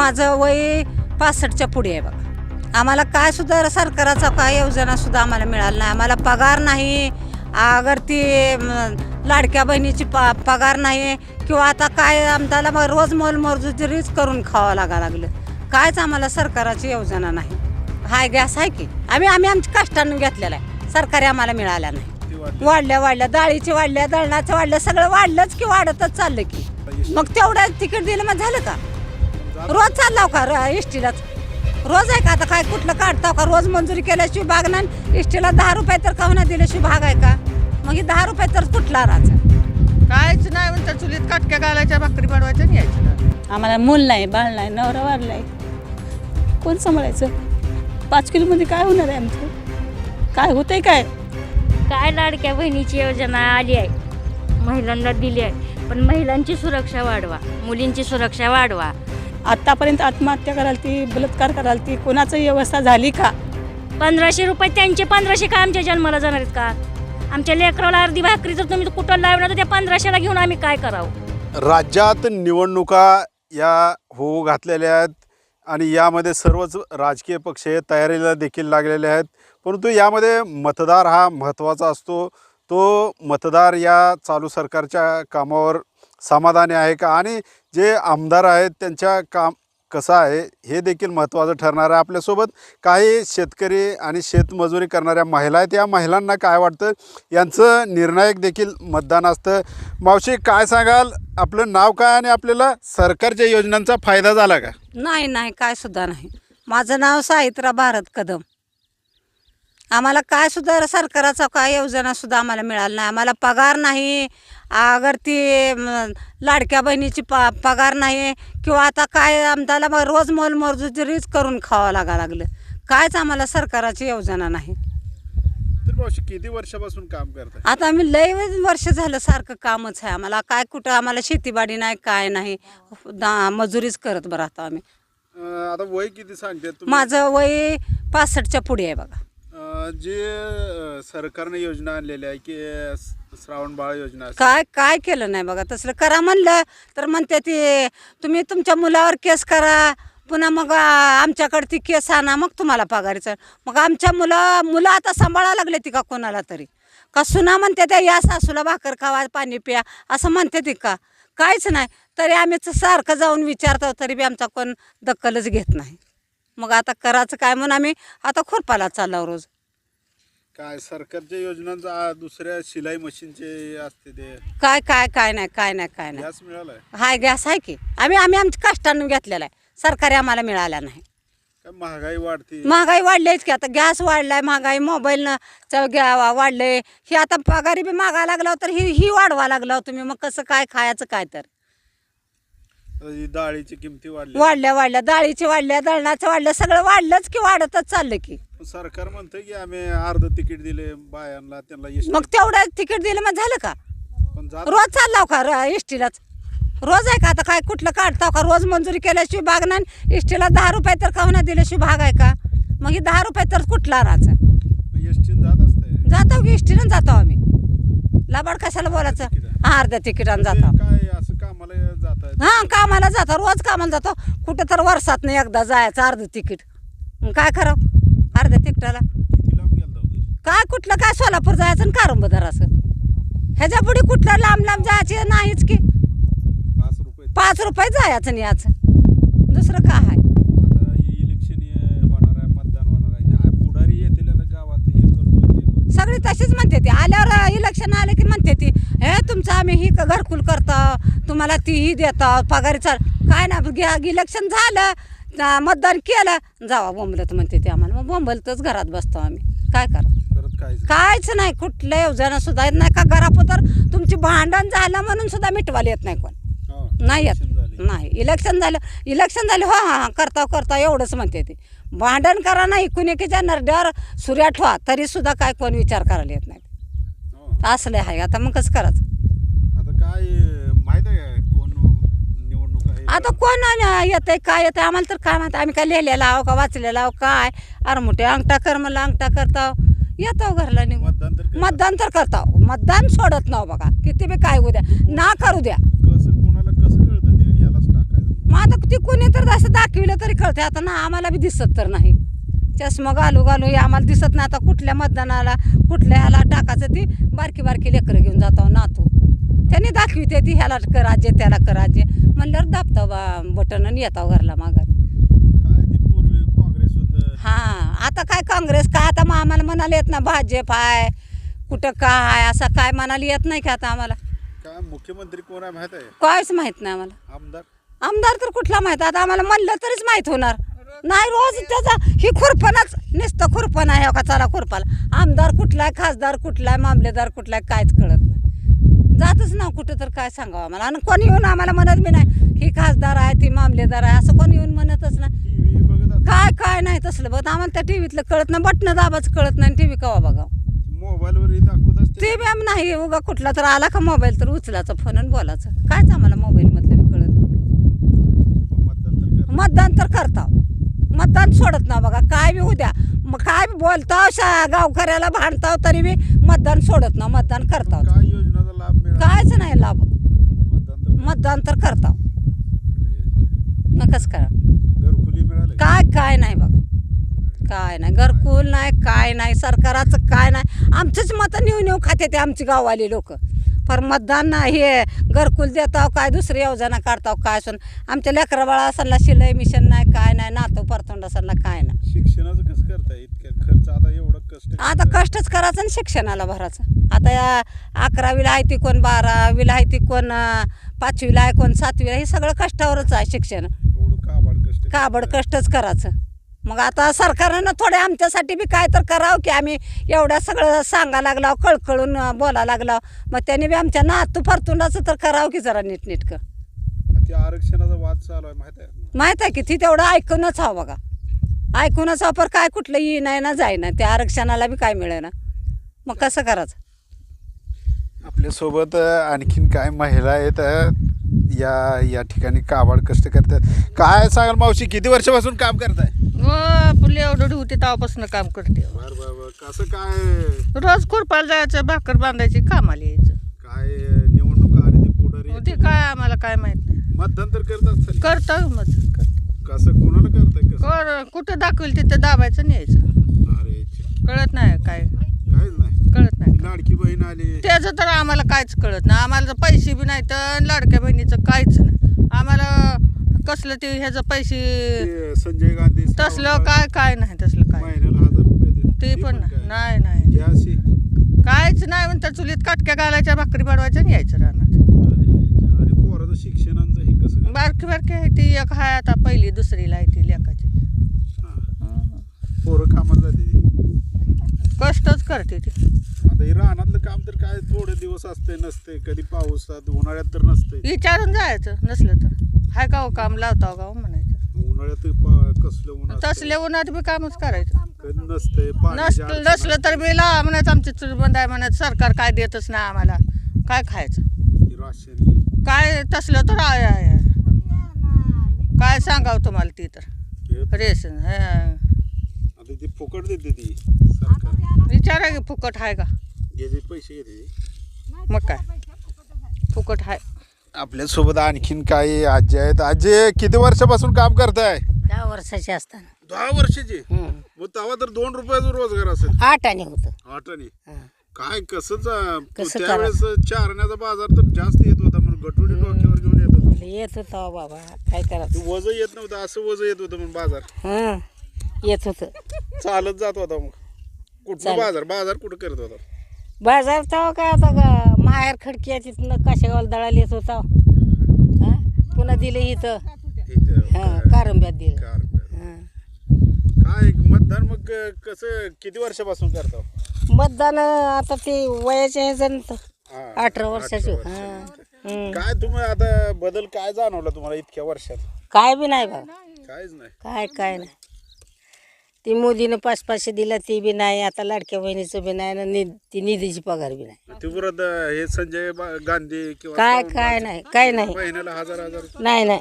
माझं वय पासष्टच्या पुढे आहे बघा. आम्हाला काय सुद्धा सरकाराचा काय योजना सुद्धा आम्हाला मिळालं नाही. आम्हाला पगार नाही. अगर ती लाडक्या बहिणीची प पगार नाही किंवा आता काय आमच्याला मग रोज मोलमजुरीच करून खावं लागा लागलं. कायच आम्हाला सरकाराची योजना नाही. हाय गॅस आहे की? आम्ही आम्ही आमच्या कष्टानं घेतलेला आहे. सरकारी आम्हाला मिळाल्या नाही. वाढल्या वाढल्या. डाळीची वाढल्या दळणाचं वाढलं. सगळं वाढलंच की वाढतच चाललं की. मग तेवढं तिकीट दिलं मग झालं का? रोज चाललाव का र- इष्टीलाच रोज आहे का? आता काय कुठलं काढताव का? रोज मंजुरी केल्याशिवाय भाग नाही इष्टीला दहा रुपये तर काहून दिल्याशिवाय भाग आहे का? मग हे दहा रुपये तर कुठला राहायचं कायच नाही म्हणतात चुलीत काटक्या घालायच्या भाकरी बनवायच्या आणि यायचं ना. आम्हाला मूल नाही बाळ नाही नवरा वारलाय. कोण सांभाळायचं? पाच किलोमध्ये काय होणार आहे आमचं? काय होतंय काय? काय लाडक्या बहिणीची योजना आली आहे. महिलांना दिली आहे. पण महिलांची सुरक्षा वाढवा मुलींची सुरक्षा वाढवा. आत्तापर्यंत आत्महत्या कराल ती बलात्कार कराल ती कोणाचं व्यवस्था झाली का? पंधराशे रुपये त्यांचे पंधराशे काय आमच्या जन्माला जाणार आहेत का? आमच्या लेकराला अर्धी भाकरी जर तुम्ही कुठं लावणार तर त्या पंधराशेला घेऊन आम्ही काय करावं? राज्यात निवडणुका या होऊ घातलेल्या आहेत आणि यामध्ये सर्वच राजकीय पक्ष हे तयारीला देखील लागलेले आहेत. परंतु यामध्ये मतदार हा महत्त्वाचा असतो. तो मतदार या चालू सरकारच्या कामावर समाधानी आहे का? आणि जे आमदार आहेत त्यांच्या काम कसं आहे हे देखील महत्त्वाचं ठरणार आहे आपल्यासोबत. काही शेतकरी आणि शेतमजुरी करणाऱ्या महिला आहेत. या महिलांना काय वाटतं? यांचं निर्णायक देखील मतदान असतं. मावशी काय सांगाल? आपलं नाव काय आणि आपल्याला सरकारच्या योजनांचा फायदा झाला का? नाही नाही काय सुद्धा नाही. माझं नाव साहित्रा भारत कदम. आम्हाला काय सुद्धा सरकाराचा काय योजना सुद्धा आम्हाला मिळालं नाही. आम्हाला पगार नाही. अगर ती लाडक्या बहिणीची प पगार नाही किंवा आता काय मग रोज मोलमजुरीच करून खावं लागा लागलं. कायच आम्हाला सरकाराची योजना नाही. किती वर्षापासून काम करताय? आता आम्ही लय वर्ष झालं सारखं कामच आहे आम्हाला. काय कुठं आम्हाला शेतीबाडी नाही काय नाही. मजुरीच करत बरं आता आम्ही. आता वय किती सांगते माझं वय पासष्टच्या पुढे आहे बघा. जे सरकारने योजना आणलेल्या आहे की श्रावण बाळ योजना असेल. काय काय केलं नाही बघा. तसलं करा म्हणलं तर म्हणते ती तुम्ही तुमच्या मुलावर केस करा. पुन्हा मग आ, आमच्याकडे ती केस आणा मग तुम्हाला पगारीचं मग आमच्या मुलं मुलं आता सांभाळा लागले ती का कोणाला तरी? का सुना म्हणते त्या या सासूला भाकर खावा पाणी प्या. असं म्हणते ती का? काहीच नाही. तरी आम्ही च- सारखं जाऊन विचारतो तरी बी आमचा कोण दखलच घेत नाही. मग आता करायचं काय म्हणून आम्ही आता खुरपाला चाललो रोज. काय सरकारच्या योजनांचा आ, दुसऱ्या शिलाई मशीनचे असते ते. काय काय काय नाही काय नाही काय नाही. गॅस मिळालाय? हाय गॅस आहे की. आम्ही आम्ही आमच्या कष्टानं घेतलेला आहे. सरकारी आम्हाला मिळाला नाही. काय महागाई वाढते. महागाई वाढलीच की आता गॅस वाढलाय महागाई घ्या वाढले. ही आता पगारी बी मागा लागला तर ही ही वाढवा लागला तुम्ही. मग कसं काय खायचं काय तर. ही डाळीची किमती वाढली. वाढल्या वाढल्या. डाळीची वाढल्या दळणाचं वाढलं सगळं वाढलंच की वाढतच चाललं की. सरकार म्हणतंय की आम्ही अर्ध तिकीट दिले बायांना त्यांना एसटी मग तेवढं तिकीट दिलं मग झालं का? पण जात रोज चाललाव का र इष्टीलाच रोज आहे का? आता काय कुठलं काढताव का? रोज मंजुरी केल्याशिवाय भाग नाही इष्टीला दहा रुपये तर काहून दिल्याशिवाय भाग आहे का? मग हे दहा रुपये तर कुठला राहायचं? एसटीन जात असते जातो की इष्टीनं जातो आम्ही. लाबाड कशाला बोलायचं? हा अर्ध्या तिकिटानं जातो काय असं कामाला जात आहे हा कामाला जातो रोज कामाला जातो. कुठं तर वर्षात नाही एकदा जायचं अर्ध तिकीट. मग काय करावं? अर्ध्या तिकिटाला. होता काय कुठलं काय सोलापूर जायचं आणि कारंबदर असं ह्याच्या पुढे कुठलं लांब लांब जायचे नाहीच की. पाच रुपये. जायचं आणि याचं. दुसरं काय आहे? आता इलेक्शन होणार आहे मतदान होणार आहे. काय पुढारी येतील आता गावात हे करतो ते करतो सगळी तशीच म्हणते ती. आल्यावर इलेक्शन आले की म्हणते ती हे तुमचं आम्ही ही घरकुल करतो तुम्हाला ती ही देतो पगारी चाल. काय ना घ्या इलेक्शन झालं मतदान केलं जावा बोंबलत म्हणते ते आम्हाला. मग बोंबलतच घरात बसतो आम्ही. काय करा? कायच नाही. कुठल्या योजना सुद्धा येत नाही का घरापोतर तुमची भांडण झालं म्हणून सुद्धा मिटवायला येत नाही कोण? हा, नाही येत. नाही. इलेक्शन झालं इलेक्शन झालं हो हां हां करता करता एवढंच म्हणते ते. भांडण करा नाही कुणीकीच्या नरड्यावर सूर्या ठेवा तरी सुद्धा काय कोण विचार करायला येत नाही. हो. असले आहे. आता मग कसं करायचं? आता काय माहीत आहे का कोण निवडणूक आहे आता कोण येतंय काय येतंय? आम्हाला तर काय माहिती? आम्ही काय लिहिलेलं आहो का? वाचलेलं आहो काय? अरे मोठे अंगठा कर मला अंगठा करताव. येतो घरला निघून. मतदान तर करतात. मतदान तर करताव. मतदान सोडत नाव बघा. किती बी काय होऊ द्या. ना करू द्या. कसं कोणाला कसं कळतं ते? यालाच टाकायचं. मग आता ती कोणी तर असं दाखव तरी कळते आता ना आम्हाला बी दिसत तर नाही. चष्मा घालू घालू हे आम्हाला दिसत नाही. आता कुठल्या मतदानाला कुठल्या ह्याला टाकायचं ती? बारकी बारकी लेकरं घेऊन जातो नातू त्यांनी दाखविते ती ह्याला कराजे त्याला कराजे म्हणल्यावर दाबता बा बटन आणि येताव घरला माघारी. काय ते पूर्वी काँग्रेस होतं? हां आता काय काँग्रेस? काय आता मग आम्हाला म्हणाले येत ना भाजप आहे कुठं काय असं काय म्हणाले येत नाही का आता आम्हाला? काय मुख्यमंत्री कोण आहे माहीत आहे? काहीच माहीत नाही आम्हाला. आमदार? आमदार तर कुठला माहीत? आता आम्हाला म्हणलं तरीच माहीत होणार. नाही रोज त्याचा ही खुरपणच नुसतं खुरपण आहे हो का? चला खुरपाला. आमदार कुठला आहे खासदार कुठला आहे मामलेदार कुठला आहे काहीच कळत नाही. जातच ना कुठं तर काय सांगावं आम्हाला. आणि कोणी येऊन आम्हाला म्हणत बी नाही ही खासदार आहे ती मामलेदार आहे. असं कोणी येऊन म्हणतच नाही. टीव्ही बघत असतो काय काय नाही तसलं बघ आम्हाला त्या टीव्हीतलं कळत नाही बटणं दाबाच कळत नाही टीव्ही कवा बघावं? मोबाईलवर दाखवत असते. ते बी आम नाही उगा कुठला तर आला का मोबाईल तर उचलायचा फोन आणि बोलायचं. कायच आम्हाला मोबाईलमधलं बी कळत नाही. मतदान तर कर मतदान तर करता मतदान सोडत ना बघा काय बी उद्या मग काय बी बोलताव शा गावकऱ्याला भांडताव तरी बी मतदान सोडत ना मतदान करताव काय कायच नाही लाभ. मतदान तर मतदान तर करताव नकच करा. घरकुली मिळाले काय काय नाही बघा. काय नाही. घरकुल नाही काय नाही. सरकाराचं काय नाही. आमचंच मतं नेऊ नेऊ खाते ते आमची गाववाली लोक. पर मतदान नाही हे. घरकुल देताव काय दुसरी योजना काढताव काय असून. आमच्या लेकरा बाळा असला शिलाई मिशन नाही काय नाही नातो परतोंड असला काय नाही. शिक्षणाचं कसं करताय इतकं खर्च आता एवढं कष्ट आता कष्टच करायचं आणि शिक्षणाला भरायचं. आता या अकरावीला आहे ती कोण बारावीला आहे ती कोण पाचवीला आहे कोण सातवीला हे सगळं कष्टावरच आहे शिक्षण. एवढं काबाड कष्ट काबड करताय. कष्टच करायचं. मग आता सरकारनं थोडे आमच्यासाठी बी काय तर करावं की आम्ही एवढ्या सगळं सांगा लागलाव कळकळून बोला लागलाव. मग त्यांनी बी आमच्या नातू परतुंडाचं तर करावं की जरा नीटनीटकं. ते आरक्षणाचा वाद चालू आहे माहीत आहे? माहीत आहे की ती तेवढं ऐकूनच हवं बघा. ऐकूनच हवं पर काय कुठलं येई नाही ना जाई ना. त्या आरक्षणाला बी काय मिळे ना मग कसं करायचं? आपल्यासोबत अ, आणखीन काय महिला आहेत अ, या या ठिकाणी काबाड कष्ट करतात. काय सांगाल मावशी किती वर्षापासून काम करताय? फुले एवढी होती तेव्हापासून काम करते. बर बर बर. कसं काय? रोज खुरपाला जायचं भाकर बांधायची कामाला यायचं. काय निवडणुका आली ते पुढारी ते काय आम्हाला काय माहीत नाही. मतदान तर करत असतात करतो करतो. कसं कोणाला करताय कर कुठं दाखवेल तिथं दाबायचं आणि यायचं. अरे कळत नाही काय. नाही. कळत नाही. लाडकी बहीण आली. त्याचं तर आम्हाला काहीच कळत नाही. आम्हाला तर पैसे बी नाही तर लाडक्या बहिणीचं काहीच नाही. कसलं ते ह्याचं पैसे ते संजय गांधी तसलं काय काय नाही तसलं काय महिन्याला हजार रुपये. ते पण काय? नाही नाही अशी काहीच नाही म्हणतात चुलीत काटक्या घालायच्या भाकरी पाडवायच्या आणि यायचं राहणार अरे पोराचं शिक्षणाचं हे कसं काय? बारकी बारकी आहे ती एक आहे आता पहिली दुसरीला आहे ती लेखाची हा. पोरं कामाला जाते ती. कष्टच करते ती आता हे रानातलं काम तर काय थोडे दिवस असते नसते कधी पावसात उन्हाळ्यात तर नसते विचारून जायचं नसलं तर हाय का हो काम लावता का हो म्हणायचं उन्हाळ्यात पा- कसलं ऊन असतंय. तसल्या उन्हात बी कामच करायचं पाण्याची नसलं अडचण नसलं तर बी लावा म्हणायचं आमची चूल बंद आहे म्हणायचं सरकार काय देतच नाही आम्हाला काय खायचं. काय तसलं तर आहे आहे. काय सांगावं तुम्हाला ती तर हे रेशन हं. आता ती फुकट देते ती सरकार विचारा की फुकट आहे का पैसे घेते. मग काय फुकट आहे आपल्यासोबत आणखीन काही आजी आहेत. आजी किती वर्षापासून काम करताय? दहा वर्षाचे असताना. दहा वर्षाची? हम्म. मग तेव्हा तर दोन रुपयाचा रोजगार असेल. आठ आणि होतं. आठाने. काय कसंच कसं त्यावेळेस चारण्याचा बाजार तर जास्त येत होता म्हणून गटोडी डोक्यावर घेऊन येत होता. येत होतं हो बाबा काय करायचं ते वज येत नव्हतं असं वज येत होतं म्हणून बाजार. हं येत होतं. चालत जात होता मग. कुठं चालत. बाजार बाजार कुठं करत होता? बाजार तेव्हा काय आता ग- माहेर खडकी आहे तिथनं काशेगावला दळायला येत होता? हं? पुन्हा दिलं इथं. इथं हं, कारंब्यात दिलं. कार- हं. काय मतदान मग कसं किती वर्षापासून करता मतदान आता ते वयाच्या ह्याचं हा, अठरा वर्षाचे. अठरा हं. हं. काय तुम्ही आता बदल काय जाणवला तुम्हाला इतक्या वर्षात? काय बी नाही बा. काहीच नाही. काय काय नाही. ती मोदीनं पाच पाचशे दिलं ती बी नाही. आता लाडक्या बहिणीचं बी नाही ना नि ती निधीची पगार बी नाही. ते हे संजय बा- गांधी किंवा काय काय नाही काय नाही. महिन्याला हजार हजार रुपये. नाही नाही.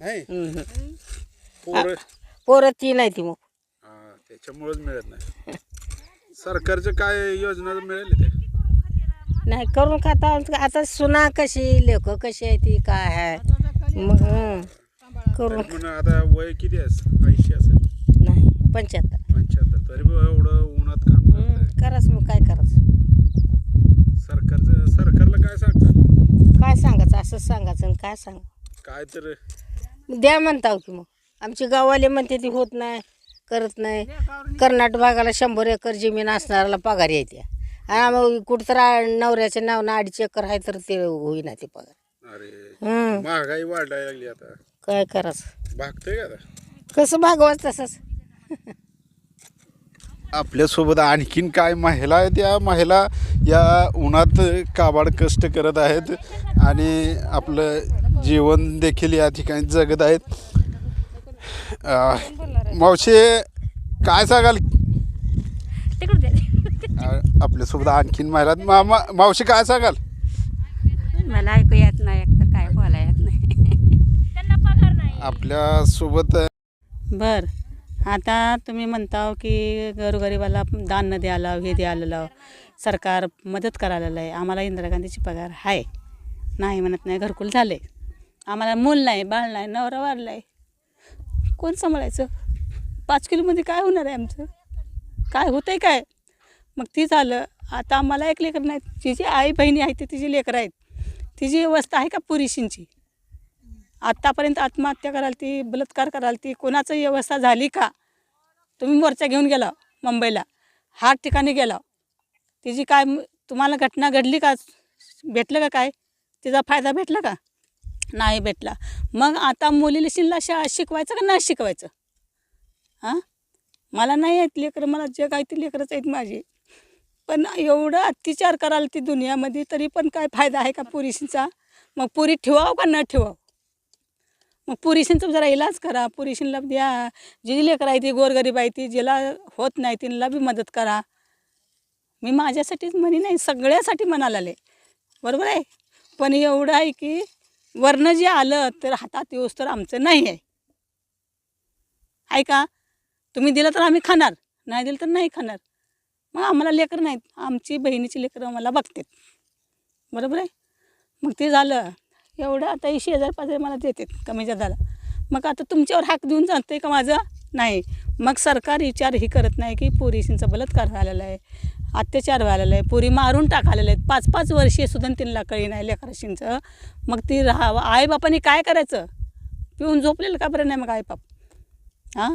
नाही? हं. पोरं? पोरं ती नाही ती मग. हा, त्याच्यामुळेच मिळत नाही. सरकारच्या काय योजना मिळाल्या त्या नाही करून खाता आता सुना कशी लेख कशी आहे ती काय आहे? मग हं. करून आता वय किती आहे? ऐंशी असेल. पंच्याहत्तर. पंच्याहत्तर. तरी पण एवढं उन्हात काम हं, करताय. कराच मग काय करायचं सरकारचं सरकारला काय सांगतात काय सांगायचं? असंच सांगायचं आणि काय सांग काय तर. द्या म्हणताव की मग. आमचे गाववाले म्हणते ती होत नाही करत नाही. कर्नाटक भागाला शंभर एकर जमीन असणाऱ्याला पगार येते आणि मग कुठं तर नवऱ्याच्या नावानं अडीच एकर आहे तर ते होईना ते पगार. अरे हं, महागाई वाढायला लागली आता. काय करायचं? भागतंय का आता? कसं भागवाच तसंच? आपल्यासोबत आणखीन काय महिला आहेत? या महिला या उन्हात काबाड कष्ट करत आहेत आणि आपलं जीवन देखील या ठिकाणी जगत आहेत. मावशी काय सांगाल? आपल्यासोबत आणखीन महिला. मा- मा- मावशी काय सांगाल? मला ऐकू येत नाही एकतर काय बोला येत नाही. त्यांना पगार नाही. आपल्यासोबत बर. आता तुम्ही म्हणता की गरोगरीबाला दान न द्यायला हे द्यायला लाव सरकार मदत करायला आहे. आम्हाला इंदिरा गांधीची पगार आहे. नाही म्हणत नाही घरकुल झाले आम्हाला मूल नाही बाळ नाही नवरा वारला आहे कोण सांभाळायचं? पाच किलोमध्ये काय होणार आहे आमचं? काय होतं आहे काय? मग ती झालं. आता आम्हाला एक लेकर नाही तिची आई बहिणी आहे ते तिची लेकरं आहेत. तिची व्यवस्था आहे का पुरुषींची आत्तापर्यंत आत्महत्या कराल ती बलात्कार कराल ती कोणाचं व्यवस्था झाली का? तुम्ही मोर्चा घेऊन गेला मुंबईला. हा ठिकाणी गेला तिची काय तुम्हाला घटना घडली का? भेटलं का काय? तिचा फायदा भेटला का? नाही भेटला. मग आता मुलीला शिनला शाळा शिकवायचं का नाही शिकवायचं? हां? मला नाही आहेत लेकरं मला जे काय ते लेकरंच आहेत माझी. पण एवढं अत्याचार कराल ती दुनियामध्ये तरी पण काय फायदा आहे का पुरीशींचा? मग पुरी ठेवावं का न ठेवावं? मग पुरीशींचा जरा इलाज करा. पुरीशींला द्या. जी लेकरं आहे ती गोरगरीब आहे ती जिला होत नाही तिला बी मदत करा. मी माझ्यासाठीच म्हणी नाही सगळ्यासाठी म्हणाला बरोबर आहे? पण एवढं आहे की वर्ण जे आलं तर हातात येऊस तर आमचं नाही आहे. ऐका तुम्ही दिलं तर आम्ही खाणार नाही दिलं तर नाही खाणार. मग आम्हाला लेकरं नाहीत. आमची बहिणीची लेकरं मला बघतात. बरोबर आहे? मग ते झालं. एवढं आता ऐंशी हजार पाच मला देतात कमी जादाला मग आता तुमच्यावर हाक देऊन जाते का माझं? नाही. मग सरकार विचार ही करत नाही की पोरीशींचा बलात्कार झालेला आहे अत्याचार व्हायला आहे पोरी मारून टाकालेल्या आहेत. पाच पाच वर्षे सुद्धा तिला कळी नाही लेकराशींचं. मग ती राहावं. आईबापाने काय करायचं? पिऊन झोपलेलं का बरं नाही मग आईबाप? हां?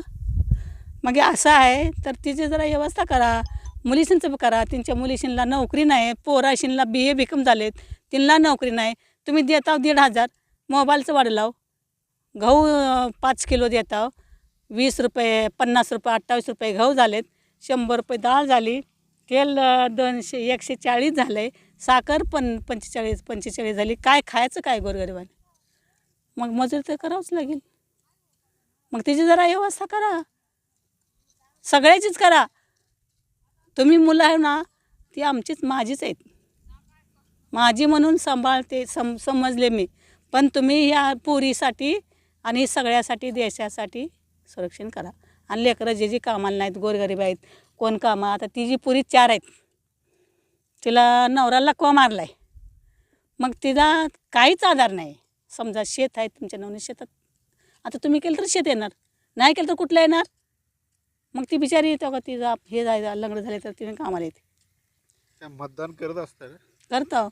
मग असं आहे तर तिची जरा व्यवस्था करा. मुलीशींचं करा. त्यांच्या मुलीशींना नोकरी नाही. पोराशींना बी ए बिकम झालेत. त्यांना नोकरी नाही. तुम्ही देताव दीड हजार. मोबाईलचं वाढ लाव. गहू पाच किलो देताव. वीस रुपये पन्नास रुपये अठ्ठावीस रुपये गहू झालेत. शंभर रुपये डाळ झाली. तेल दोनशे एकशे चाळीस झालं आहे साखर पण पंचेचाळीस पंचेचाळीस झाली. काय खायचं काय गोरगरिबाने? मग मजूर तर करावंच लागेल. मग तिची जरा व्यवस्था करा. सगळ्याचीच करा. तुम्ही मुलं आहे ना ती आमचीच माझीच आहेत. माझी म्हणून सांभाळते सम समजले मी. पण तुम्ही ह्या पोरीसाठी आणि सगळ्यासाठी देशासाठी संरक्षण करा. आणि लेकरं जे जे कामाला नाहीत गोरगरीब आहेत कोण कामं आता ती जी पुरी चार आहेत तिला नवऱ्याला लकवा मारला आहे मग तिला काहीच आधार नाही. समजा शेत आहे तुमच्या नवनी शेतात. आता तुम्ही केलं तर शेत येणार. नाही केलं तर कुठलं येणार? मग ती बिचारी येतो का? तिचा हे जायचं लग्न झाले तर तिने कामाला येते. मतदान करत असतात करतो.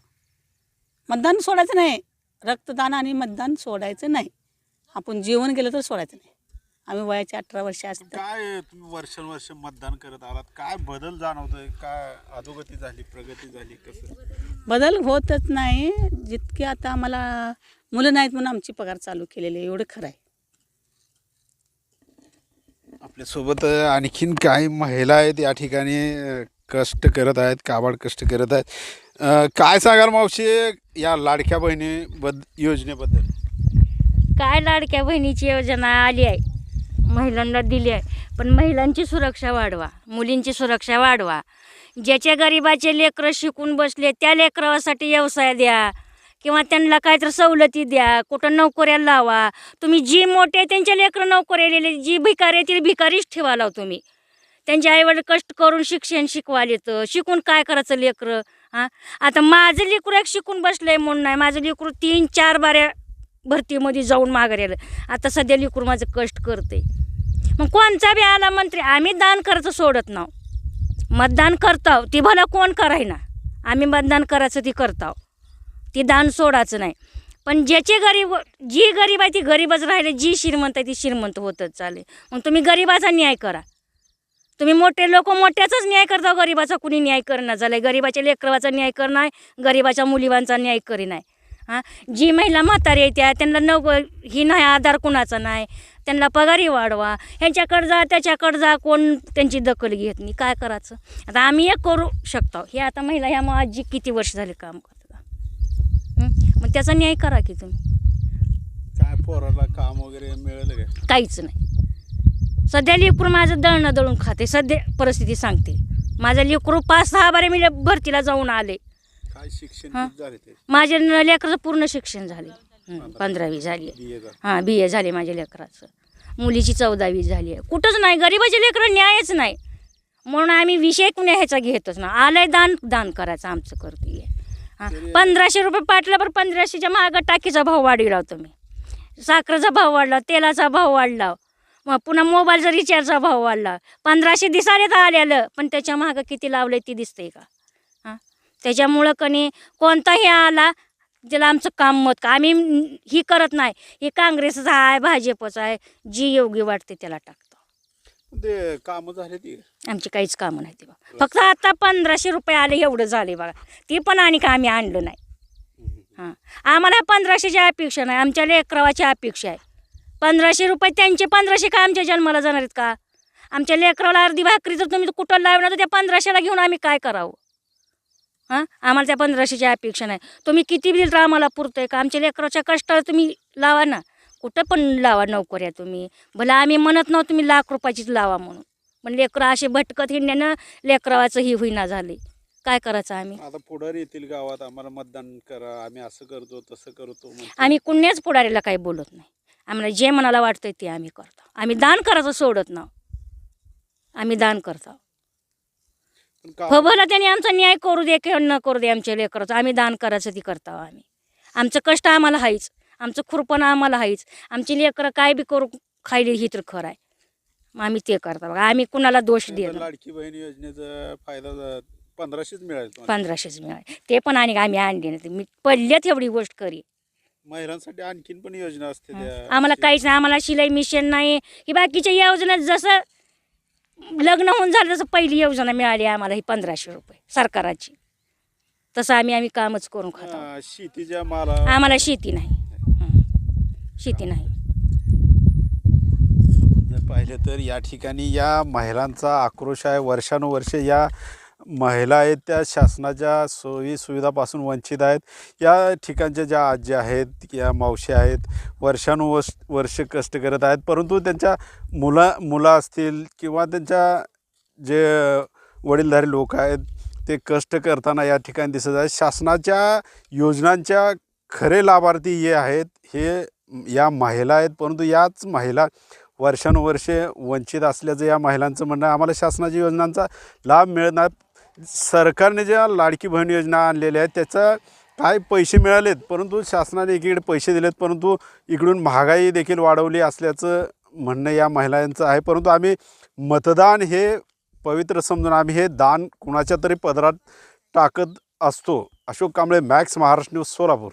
मतदान सोडायचं नाही. रक्तदान आणि मतदान सोडायचं नाही. आपण जेवण गेलं तर सोडायचं नाही. आम्ही वयाचे अठरा वर्ष असतात. काय तुम्ही वर्षानुवर्ष मतदान करत आलात? काय बदल जाणवतोय? काय अधोगती झाली प्रगती झाली कसं? बदल होतच नाही. जितके आता आम्हाला मुलं नाहीत म्हणून आमची पगार चालू केलेली आहे. एवढं खरं आहे. आपल्यासोबत अ, आणखीन काही महिला आहेत या ठिकाणी अ, कष्ट करत आहेत काबाड कष्ट करत आहेत. अ, काय सांगाल मावशी? या लाडक्या बहिणी बद योजनेबद्दल. काय लाडक्या बहिणीची योजना आली आहे? महिलांना दिली आहे. पण महिलांची सुरक्षा वाढवा मुलींची सुरक्षा वाढवा. ज्याच्या गरिबाचे लेकरं शिकून बसले त्या लेकरासाठी व्यवसाय द्या. किंवा त्यांना काहीतरी सवलती द्या कुठं नोकऱ्याला लावा. तुम्ही जी मोठे त्यांच्या लेकरं नोकऱ्या लिहिले जी भिकारी येतील ती भिकारीच ठेवा लाव तुम्ही. त्यांचे आईवडील कष्ट करून शिक्षण शिकवाले तर. शिकून काय करायचं लेकरं? हां? आता माझं लेकरू एक शिकून बसलंय म्हणून नाही. माझं लेकरू तीन चार बाऱ्या भरतीमध्ये जाऊन माघारी आलं. आता सध्या लेकरू माझं कष्ट करते मग कोणचा बी आला मंत्री आम्ही दान करायचं सोडत नाव. मतदान करताव ती भला कोण करायना? आम्ही मतदान करायचं ती करताव. ती दान सोडायचं नाही. पण ज्याचे गरीब जी गरीब आहे ती गरीबच राहिले जी श्रीमंत आहे ती श्रीमंत होतच चालेल. मग तुम्ही गरीबाचा न्याय करा. तुम्ही मोठे लोक मोठ्याचाच न्याय करता गरीबाचा कुणी न्याय करणं झालं आहे गरीबाच्या लेकरवाचा न्याय करणं गरीबाच्या मुलीवांचा न्याय करी नाही हां? जी महिला म्हातारी आहे त्या त्यांना न ही नाही आधार कुणाचा नाही. त्यांना पगारी वाढवा. ह्यांच्याकडं जा त्याच्याकडं जा कोण त्यांची दखल घेत नाही. काय करायचं? आता आम्ही एक करू शकतो. हे आता महिला ह्या मग आजी किती वर्ष झाले काम करतात? हं? मग त्याचा न्याय करा की तुम्ही. काय पोराला काम वगैरे मिळेल का? काहीच नाही. सध्या लेकरू माझं दळणं दळून खाते सध्या परिस्थिती सांगते. माझं लेकरू पाच सहा बारे मी भरतीला जाऊन आले. काय शिक्षण हा. किती झाले ते? माझ्या न- लेकराचं पूर्ण शिक्षण झाले. हं, पंधरावी. झाली. का हां बी ए झाले माझ्या लेकराचं. मुलीची चौदावी झाली. आहे कुठंच नाही गरीबाचे लेकरं न्यायच नाही. म्हणून आम्ही विषय न्यायचा घेतच ना. आलंय दान दान करायचं आमचं करते हां पंधराशे रुपये पाटलं पण पंधराशेच्या मागं टाकीचा भाव वाढविला तुम्ही साखरेचा भाव वाढला तेलाचा भाव वाढला. मग पुन्हा मोबाईलचा रिचार्जचा भाव वाढला. पंधराशे दिसाले तर आलेलं पण त्याच्या मागं किती लावलंय ती दिसतंय का? हां? त्याच्यामुळं कणी कोणताही आला त्याला आमचं काम मत का? आम्ही ही करत नाही. हे काँग्रेसचा आहे भाजपचा आहे. जी योग्य वाटते त्याला टाकतो. ते काम झाले ती. आमची काहीच कामं नाही ते बघा फक्त आता पंधराशे रुपये आले एवढं झाले बघा ते पण आणि का आम्ही आणलं नाही. हां. आम्हाला पंधराशेची अपेक्षा नाही. आमच्या लेकरावाची अपेक्षा आहे. पंधराशे रुपये त्यांचे पंधराशे काय आमच्या जन्माला जाणार आहेत का? आमच्या लेकराला अर्धी भाकरी जर तुम्ही कुठं लावणार तर त्या पंधराशेला घेऊन आम्ही काय करावं? हां? आम्हाला त्या पंधराशेची अपेक्षा नाही. तुम्ही किती दिल तर आम्हाला पुरतंय का? आमच्या लेकराच्या कष्टाला तुम्ही लावा ना. कुठं पण लावा नोकऱ्या तुम्ही. भला आम्ही म्हणत नव्हतो तुम्ही लाख रुपयाचीच लावा म्हणून. पण लेकरं असे भटकत हिंडण्यानं लेकरावाचं ही होईना झाले. काय करायचं आम्ही? आता पुढारी येतील गावात आम्हाला मतदान करा. आम्ही असं करतो तसं करतो. आम्ही कुण्याच पुढारीला काही बोलत नाही. आम्हाला जे मनाला वाटतंय ते आम्ही करतो. आम्ही दान करायचं सोडत ना आम्ही दान करतो. हो भला त्याने आमचा न्याय करू दे किंवा न करू दे आमच्या लेकराचं. आम्ही दान करायचं ती करतो आम्ही. आमचं कष्ट आम्हाला हाईच आमचं खुरपणं आम्हाला हाईच आमची लेकरं काय बी करू खायली ही तर खरं आहे. मग आम्ही ते करतो बघा. आम्ही कुणाला दोष देत. लाडकी बहीण योजनेचा फायदा पंधराशेच मिळाल. पंधराशेच मिळाले ते पण आणि आम्ही आणले नाही. मी पडल्यात एवढी गोष्ट करी महिलांसाठी आणखीन पण योजना असते त्या आम्हाला काहीच नाही आम्हाला शिलाई मिशन नाही. ही बाकीच्या योजना जसं लग्न होऊन झालं तसं पहिली योजना मिळाली आम्हाला ही पंधराशे रुपये सरकाराची. तसं आम्ही आम्ही कामच करून खातो. हा, शेतीच्या माला आम्हाला शेती नाही. हं. शेती नाही. जर पाहिलं तर या ठिकाणी या महिलांचा आक्रोश आहे. वर्षानुवर्षे या महिला आहेत त्या शासनाच्या सोयी सुविधापासून वंचित आहेत. या ठिकाणच्या ज्या आजी आहेत या मावशी आहेत वर्षानुवर्ष वर्ष कष्ट करत आहेत. परंतु त्यांच्या मुला मुलं असतील किंवा त्यांच्या जे वडीलधारी लोक आहेत ते कष्ट करताना या ठिकाणी दिसत आहेत. शासनाच्या योजनांच्या खरे लाभार्थी हे आहेत हे या महिला आहेत. परंतु याच महिला वर्षानुवर्षे वंचित असल्याचं या महिलांचं म्हणणं आम्हाला शासनाच्या योजनांचा लाभ मिळणार सरकारने ज्या लाडकी बहीण योजना आणलेल्या आहेत त्याचा काय पैसे मिळालेत? परंतु शासनाने एकीकडे पैसे दिलेत परंतु इकडून महागाई देखील वाढवली असल्याचं म्हणणं या महिलांचं आहे. परंतु आम्ही मतदान हे पवित्र समजून आम्ही हे दान कुणाच्या तरी पदरात टाकत असतो. Ashok Kamble Max Maharashtra news Solapur.